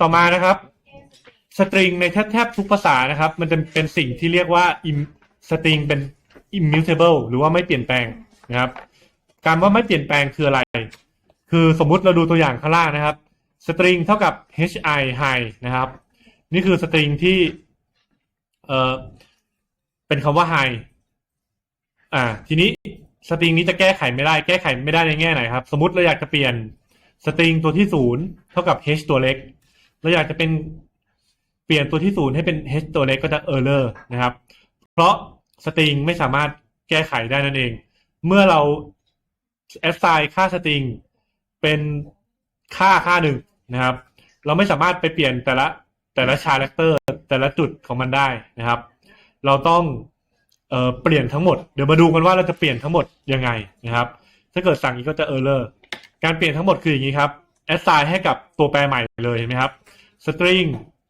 ต่อมานะครับสตริงในแทบแทบทุกภาษานะครับ มันจะเป็นสิ่งที่เรียกว่า im- สตริงเป็น immutable หรือว่าไม่เปลี่ยนแปลงนะครับ การว่าไม่เปลี่ยนแปลงคืออะไร คือสมมุติเราดูตัวอย่างข้างล่างนะครับสตริงเท่ากับ hi high นะครับ นี่คือสตริงที่เอ่อเป็นคำว่า high อ่า ทีนี้สตริงนี้จะแก้ไขไม่ได้ แก้ไขไม่ได้ในแง่ไหนครับ สมมติเราอยากจะเปลี่ยนสตริงตัวที่ศูนย์เท่ากับ h ตัวเล็ก เราอยากจะเป็นเปลี่ยนตัวที่ศูนย์ให้เป็น h ตัวเล็กก็จะ error นะครับ เพราะสตริงไม่สามารถแก้ไขได้นั่นเอง เมื่อเรา assign ค่าสตริงเป็นค่าค่าหนึ่งนะครับ เราไม่สามารถไปเปลี่ยนแต่ละแต่ละชาแรคเตอร์แต่ละจุดของมันได้นะครับ เราต้องเอ่อเปลี่ยนทั้งหมด เดี๋ยวมาดูกันว่าเราจะเปลี่ยนทั้งหมดยังไงนะครับ ถ้าเกิดสั่งนี้ก็จะ error การเปลี่ยนทั้งหมดคืออย่างนี้ครับ assign ให้กับตัวแปรใหม่เลยเห็นไหมครับ string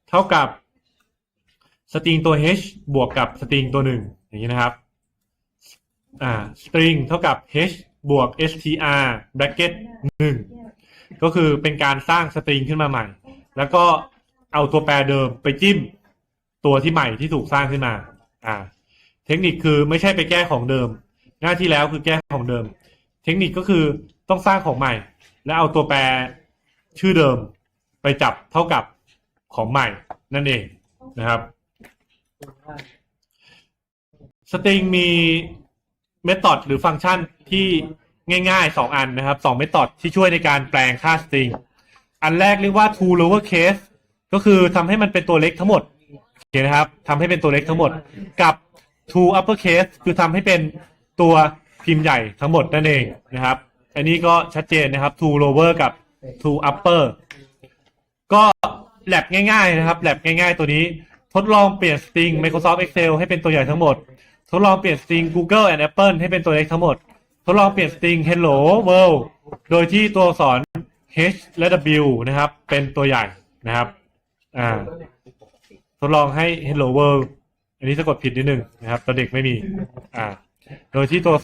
เท่ากับ string ตัว h บวกกับ string ตัวหนึ่งอย่างนี้นะครับอ่า string เท่ากับ h บวก str bracket หนึ่งก็คือเป็นการสร้าง string ขึ้นมาใหม่ แล้วก็เอาตัวแปรเดิมไปจิ้มตัวที่ใหม่ที่ถูกสร้างขึ้นมา อ่า เทคนิคคือไม่ใช่ไปแก้ของเดิม หน้าที่แล้วคือแก้ของเดิม เทคนิคก็คือต้องสร้างของใหม่ แล้วเอาตัวแปรชื่อเดิมไปจับเท่ากับ ของใหม่นั่นเองนะครับสตริงมีเมธอดหรือฟังก์ชันที่ง่ายๆสองอันนะครับสองเมธอดที่ช่วยในการแปลงค่าสตริงอันแรกเรียกว่า to lower case ก็คือทำให้มันเป็นตัวเล็กทั้งหมดโอเคนะครับทำให้เป็นตัวเล็กทั้งหมด กับ to upper case คือทำให้เป็นตัวพิมพ์ใหญ่ทั้งหมดนั่นเองนะครับ อันนี้ก็ชัดเจนนะครับ to lower กับ to upper ก็ แลบง่ายๆนะครับแลบง่ายๆ ตัวนี้ ทดลองเปลี่ยนสตริง Microsoft Excel ให้เป็นตัวใหญ่ทั้งหมด ทดลองเปลี่ยนสตริง Google and Apple ให้เป็นตัวเล็กทั้งหมด ทดลองเปลี่ยนสตริง Hello World โดยที่ตัวสอักษร H และ W นะครับ เป็นตัวใหญ่นะครับอ่าทดลองให้ Hello World อันนี้สะกดผิดนิดนึงนะครับตัวเด็กไม่มี อ่า โดยที่ตัว